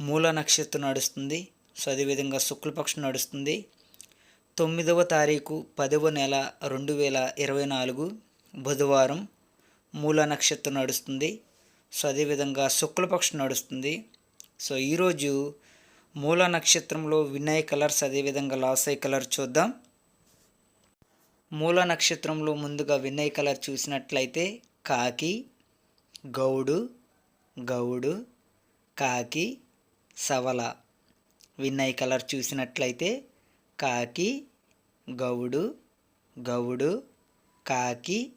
మూల నక్షత్రం నడుస్తుంది. సో అదేవిధంగా శుక్లపక్షం నడుస్తుంది. తొమ్మిదవ తారీఖు పదవ నెల రెండు వేల ఇరవై నాలుగు బుధవారం మూల నక్షత్రం నడుస్తుంది. సో అదేవిధంగా శుక్లపక్షం నడుస్తుంది. సో ఈరోజు మూల నక్షత్రంలో వినయ్ కలర్స్ అదేవిధంగా లాసై కలర్ చూద్దాం. మూల నక్షత్రంలో ముందుగా వినయ్ కలర్ చూసినట్లయితే కాకి గౌడు గౌడు కాకి సవల వినయ్ కలర్ చూసినట్లయితే కాకి గౌడు గౌడు కాకి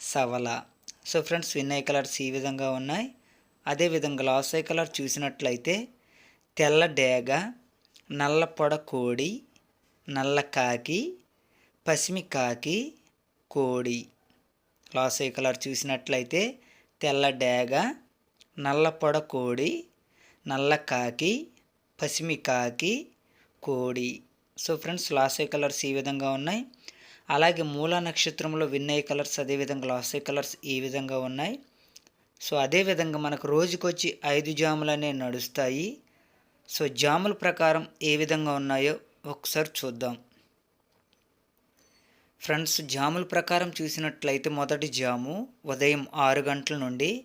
సవల. సో ఫ్రెండ్స్ వినయ్ కలర్స్ ఈ విధంగా ఉన్నాయి. అదేవిధంగా లాసై కలర్ చూసినట్లయితే తెల్ల డేగ నల్ల పొడ కోడి నల్ల కాకి పసిమి కాకి కోడి. లాసై కలర్ చూసినట్లయితే తెల్ల డేగ నల్ల పొడ కోడి నల్ల కాకి పసిమి కాకి కోడి. సో ఫ్రెండ్స్ లాసే కలర్స్ ఈ విధంగా ఉన్నాయి. అలాగే మూల నక్షత్రంలో విన్నయ్య కలర్స్ అదేవిధంగా లాసే కలర్స్ ఈ విధంగా ఉన్నాయి. సో అదేవిధంగా మనకు రోజుకొచ్చి ఐదు జాములు అనేవి నడుస్తాయి. సో జాముల ప్రకారం ఏ విధంగా ఉన్నాయో ఒకసారి చూద్దాం. ఫ్రెండ్స్ జాముల ప్రకారం చూసినట్లయితే మొదటి జాము ఉదయం ఆరు గంటల నుండి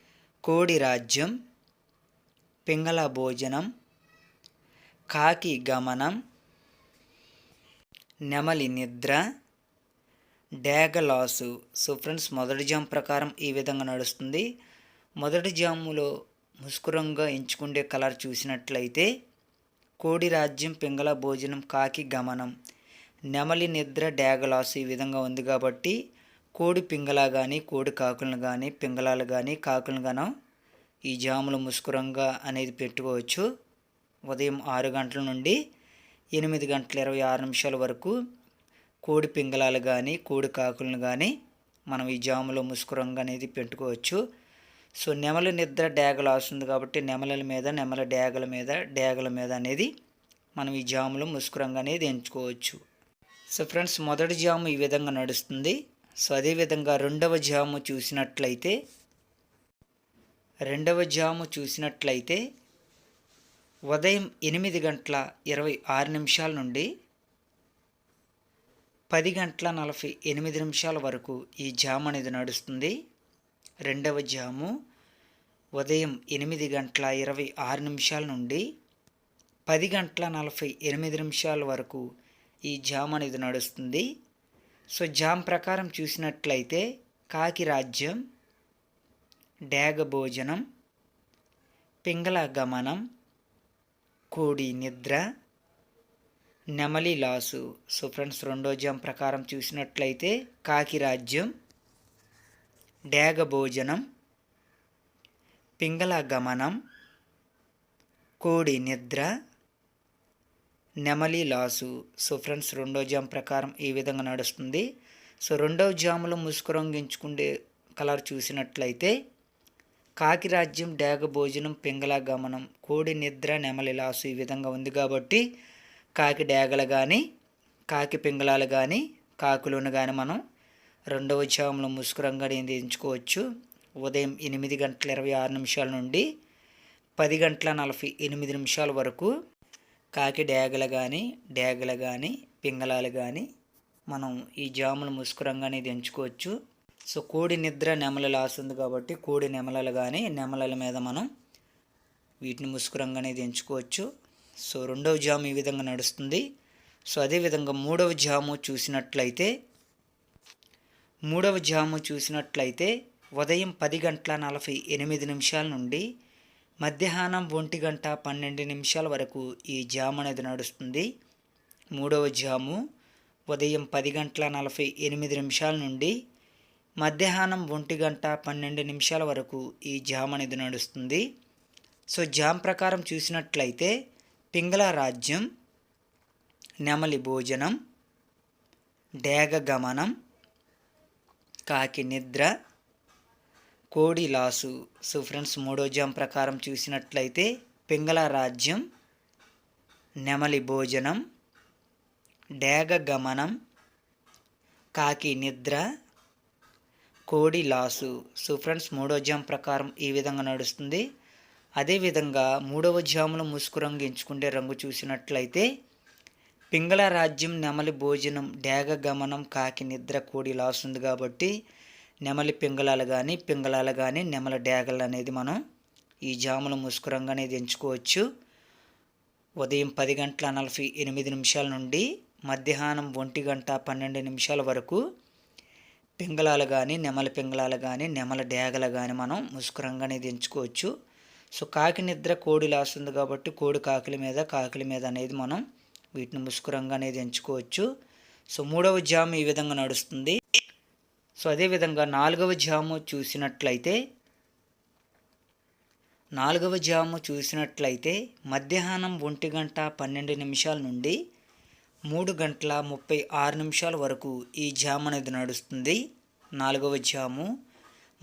కోడి రాజ్యం పింగళ భోజనం కాకి గమనం నెమలి నిద్ర డేగలాసు. సో ఫ్రెండ్స్ మొదటి జామ్ ప్రకారం ఈ విధంగా నడుస్తుంది. మొదటి జాములో ముస్కురంగా ఎంచుకుండే కలర్ చూసినట్లయితే కోడి రాజ్యం పింగళ భోజనం కాకి గమనం నెమలి నిద్ర డ్యాగలాసు ఈ విధంగా ఉంది కాబట్టి కోడి పింగళ కానీ కోడి కాకులను కానీ పింగళాలు కానీ కాకులను గాను ఈ జాములు ముస్కురంగా అనేది పెట్టుకోవచ్చు. ఉదయం ఆరు గంటల నుండి ఎనిమిది గంటల ఇరవై ఆరు నిమిషాల వరకు కోడి పింగళాలు కానీ కోడి కాకులను కానీ మనం ఈ జాములో ముస్కురంగా అనేది పెట్టుకోవచ్చు. సో నెమల నిద్ర డేగలు వస్తుంది కాబట్టి నెమలల మీద నెమల డేగల మీద డేగల మీద అనేది మనం ఈ జాములో ముస్కురంగా అనేది ఎంచుకోవచ్చు. సో ఫ్రెండ్స్ మొదటి జాము ఈ విధంగా నడుస్తుంది. సో అదేవిధంగా రెండవ జాము చూసినట్లయితే రెండవ జాము చూసినట్లయితే ఉదయం ఎనిమిది గంటల ఇరవై ఆరు నిమిషాల నుండి పది గంటల నలభై ఎనిమిది నిమిషాల వరకు ఈ జాము అనేది నడుస్తుంది. రెండవ జాము ఉదయం ఎనిమిది గంటల ఇరవై ఆరు నిమిషాల నుండి పది గంటల నలభై ఎనిమిది నిమిషాల వరకు ఈ జామ్ అనేది నడుస్తుంది. సో జామ్ ప్రకారం చూసినట్లయితే కాకి రాజ్యం డేగ భోజనం పింగళ గమనం కోడి నిద్ర నెమలి లాసు. సో ఫ్రెండ్స్ రెండో జామ్ ప్రకారం చూసినట్లయితే కాకి రాజ్యం డేగ భోజనం పింగళ గమనం కోడి నిద్ర నెమలి లాసు. సో ఫ్రెండ్స్ రెండో జామ్ ప్రకారం ఈ విధంగా నడుస్తుంది. సో రెండవ జాములో ముసుకురంగించుకుండే కలర్ చూసినట్లయితే కాకి రాజ్యం డేగ భోజనం పింగళ గమనం కోడి నిద్ర నెమలి లాసు ఈ విధంగా ఉంది కాబట్టి కాకి డేగలు కానీ కాకి పింగళాలు కానీ కాకులను కానీ మనం రెండవ జాములో ముసుకురంగా ఎంచుకోవచ్చు. ఉదయం ఎనిమిది గంటల ఇరవై ఆరు నిమిషాల నుండి పది గంటల నలభై ఎనిమిది నిమిషాల వరకు కాకి డేగలు కానీ డ్యాగలు కానీ పింగళాలు కానీ మనం ఈ జాములు ముసుకురంగా అనేది ఎంచుకోవచ్చు. సో కోడి నిద్ర నెమల లాస్తుంది కాబట్టి కోడి నెమలలు కానీ నెమలల మీద మనం వీటిని ముస్కురంగానే అనేది ఎంచుకోవచ్చు. సో రెండవ జాము ఈ విధంగా నడుస్తుంది. సో అదేవిధంగా మూడవ జాము చూసినట్లయితే మూడవ జాము చూసినట్లయితే ఉదయం పది గంటల నలభై ఎనిమిది నిమిషాల నుండి మధ్యాహ్నం ఒంటి గంట పన్నెండు నిమిషాల వరకు ఈ జాము అనేది నడుస్తుంది. మూడవ జాము ఉదయం పది గంటల నలభై ఎనిమిది నిమిషాల నుండి మధ్యాహ్నం ఒంటి గంట పన్నెండు నిమిషాల వరకు ఈ జామ్ అనేది నడుస్తుంది. సో జామ్ ప్రకారం చూసినట్లయితే పింగళ రాజ్యం నెమలి భోజనం డేగ గమనం కాకి నిద్ర కోడి లాసు. సో ఫ్రెండ్స్ మూడో జామ్ ప్రకారం చూసినట్లయితే పింగళ రాజ్యం నెమలి భోజనం డేగ గమనం కాకి నిద్ర కోడి లాసు. సో ఫ్రెండ్స్ మూడో జామ్ ప్రకారం ఈ విధంగా నడుస్తుంది. అదేవిధంగా మూడవ జాములో ముసుగు రంగు ఎంచుకుంటే రంగు చూసినట్లయితే పింగళ రాజ్యం నెమలి భోజనం డేగ గమనం కాకి నిద్ర కోడి లాస్ ఉంది కాబట్టి నెమలి పింగళాలు కానీ పింగళాలు కానీ నెమల డేగలు అనేది మనం ఈ జాముల ముసుకు రంగు అనేది ఎంచుకోవచ్చు ఉదయం పది గంటల నలభై ఎనిమిది నిమిషాల నుండి మధ్యాహ్నం ఒంటి గంట పన్నెండు నిమిషాల వరకు పింగళాలు కానీ నెమల పింగళాలు కానీ నెమల డేగలు కానీ మనం ముసుకు రంగు అనేది ఎంచుకోవచ్చు సో కాకి నిద్ర కోడి లాస్తుంది కాబట్టి కోడి కాకిల మీద కాకిల మీద అనేది మనం వీటిని ముసుకు రంగు అనేది ఎంచుకోవచ్చు సో మూడవ జాము ఈ విధంగా నడుస్తుంది. సో అదేవిధంగా నాలుగవ జాము చూసినట్లయితే నాలుగవ జాము చూసినట్లయితే మధ్యాహ్నం ఒంటి గంట పన్నెండు నిమిషాల నుండి మూడు గంటల ముప్పై ఆరు నిమిషాల వరకు ఈ జాము అనేది నడుస్తుంది. నాలుగవ జాము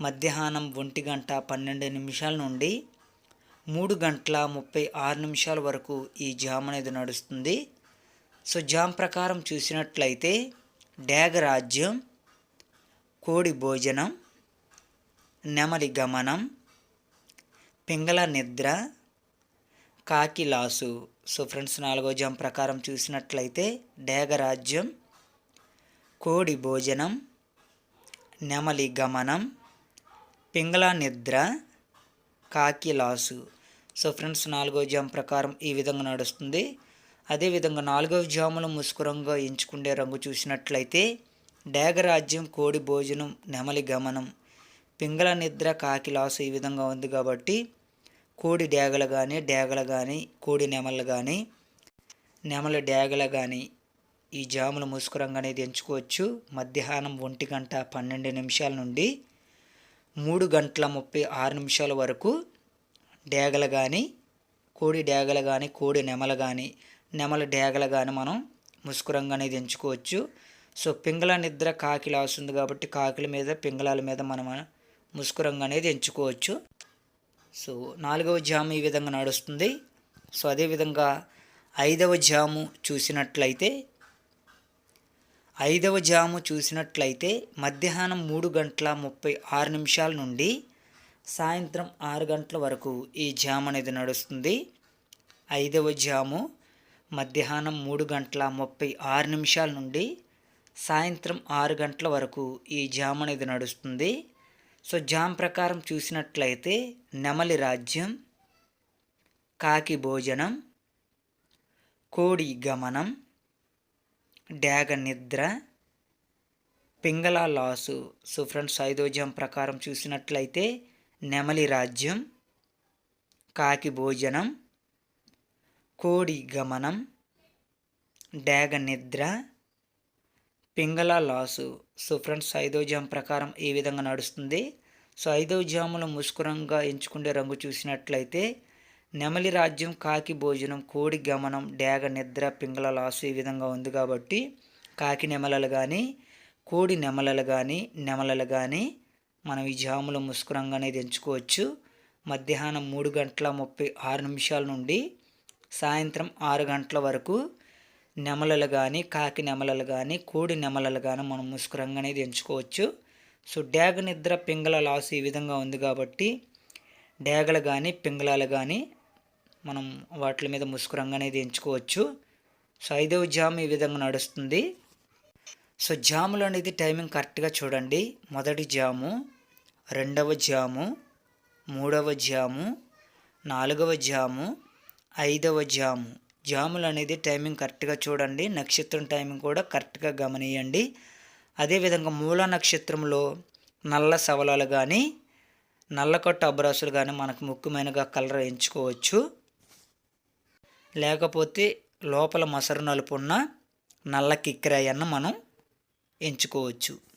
మధ్యాహ్నం ఒంటి గంట పన్నెండు నిమిషాల నుండి మూడు గంటల ముప్పై ఆరు నిమిషాల వరకు ఈ జామ్ అనేది నడుస్తుంది. సో జామ్ ప్రకారం చూసినట్లయితే డ్యాగ రాజ్యం కోడి భోజనం నెమలి గమనం పింగళ నిద్ర కాకి లాసు. సో ఫ్రెండ్స్ నాలుగో జామ్ ప్రకారం చూసినట్లయితే డేగరాజ్యం కోడి భోజనం నెమలి గమనం పింగళ నిద్ర కాకి లాసు. సో ఫ్రెండ్స్ నాలుగో జామ్ ప్రకారం ఈ విధంగా నడుస్తుంది. అదేవిధంగా నాలుగవ జాములు ముసుకురంగా ఎంచుకునే రంగు చూసినట్లయితే డేగరాజ్యం కోడి భోజనం నెమలి గమనం పింగళ నిద్ర కాకి లాసు ఈ విధంగా ఉంది కాబట్టి కోడి డేగలు కానీ డేగలు కానీ కోడి నెమలు కానీ నెమల డేగలు కానీ ఈ జాములు ముసుకురంగా అనేది ఎంచుకోవచ్చు మధ్యాహ్నం ఒంటి గంట పన్నెండు నిమిషాల నుండి మూడు గంటల ముప్పై ఆరు నిమిషాల వరకు డేగలు కానీ కోడి డేగలు కానీ కోడి నెమలు కానీ నెమల డేగలు కానీ మనం ముసుకురంగు అనేది ఎంచుకోవచ్చు సో పింగళ నిద్ర కాకి వస్తుంది కాబట్టి కాకిల మీద పింగళాల మీద మనం ముసుకురంగా అనేది ఎంచుకోవచ్చు. సో నాలుగవ జాము ఈ విధంగా నడుస్తుంది. సో అదేవిధంగా ఐదవ జాము చూసినట్లయితే ఐదవ జాము చూసినట్లయితే మధ్యాహ్నం మూడు గంటల ముప్పై ఆరు నిమిషాల నుండి సాయంత్రం ఆరు గంటల వరకు ఈ జామ్ అనేది నడుస్తుంది. ఐదవ జాము మధ్యాహ్నం మూడు గంటల ముప్పై ఆరు నిమిషాల నుండి సాయంత్రం ఆరు గంటల వరకు ఈ జామ్ అనేది నడుస్తుంది. సో జామ్ ప్రకారం చూసినట్లయితే నెమలి రాజ్యం కాకి భోజనం కోడి గమనం డ్యాగ నిద్ర పింగళ లాసు. సో ఫ్రెండ్స్ ఐదో జామ్ ప్రకారం చూసినట్లయితే నెమలి రాజ్యం కాకి భోజనం కోడి గమనం డ్యాగ నిద్ర పింగళ లాసు. సో ఫ్రెండ్స్ ఐదో జామ్ ప్రకారం ఈ విధంగా నడుస్తుంది. సో ఐదో జాములో ముస్కురంగా ఎంచుకునే రంగు చూసినట్లయితే నెమలి రాజ్యం కాకి భోజనం కోడి గమనం డేగ నిద్ర పింగళ లాసు ఈ విధంగా ఉంది కాబట్టి కాకి నెమలలు కానీ కోడి నెమలలు కానీ నెమలలు కానీ మనం ఈ జాముల ముస్కురంగా అనేది ఎంచుకోవచ్చు. మధ్యాహ్నం మూడు గంటల ముప్పై ఆరు నిమిషాల నుండి సాయంత్రం ఆరు గంటల వరకు నెమలలు కానీ కాకి నెమలలు కానీ కోడి నెమలలు కానీ మనం ముస్కురంగా అనేది ఎంచుకోవచ్చు. సో డేగ నిద్ర పింగళ లాస్ ఈ విధంగా ఉంది కాబట్టి డేగలు కానీ పింగళాలు కానీ మనం వాటి మీద ముసుకురంగా అనేది ఎంచుకోవచ్చు. సో ఐదవ జామ్ ఈ విధంగా నడుస్తుంది. సో జాములు అనేది టైమింగ్ కరెక్ట్గా చూడండి. మొదటి జాము రెండవ జాము మూడవ జాము నాలుగవ జాము ఐదవ జాము. జాములు అనేది టైమింగ్ కరెక్ట్గా చూడండి నక్షత్రం టైమింగ్ కూడా కరెక్ట్గా గమనియండి. అదేవిధంగా మూల నక్షత్రంలో నల్ల సవలాలు కానీ నల్లకొట్ట అబ్రాసులు కానీ మనకు ముఖ్యమైనగా కలర్ ఎంచుకోవచ్చు. లేకపోతే లోపల మసరు నలుపున్న నల్ల కిక్కిరాయన్న మనం ఎంచుకోవచ్చు.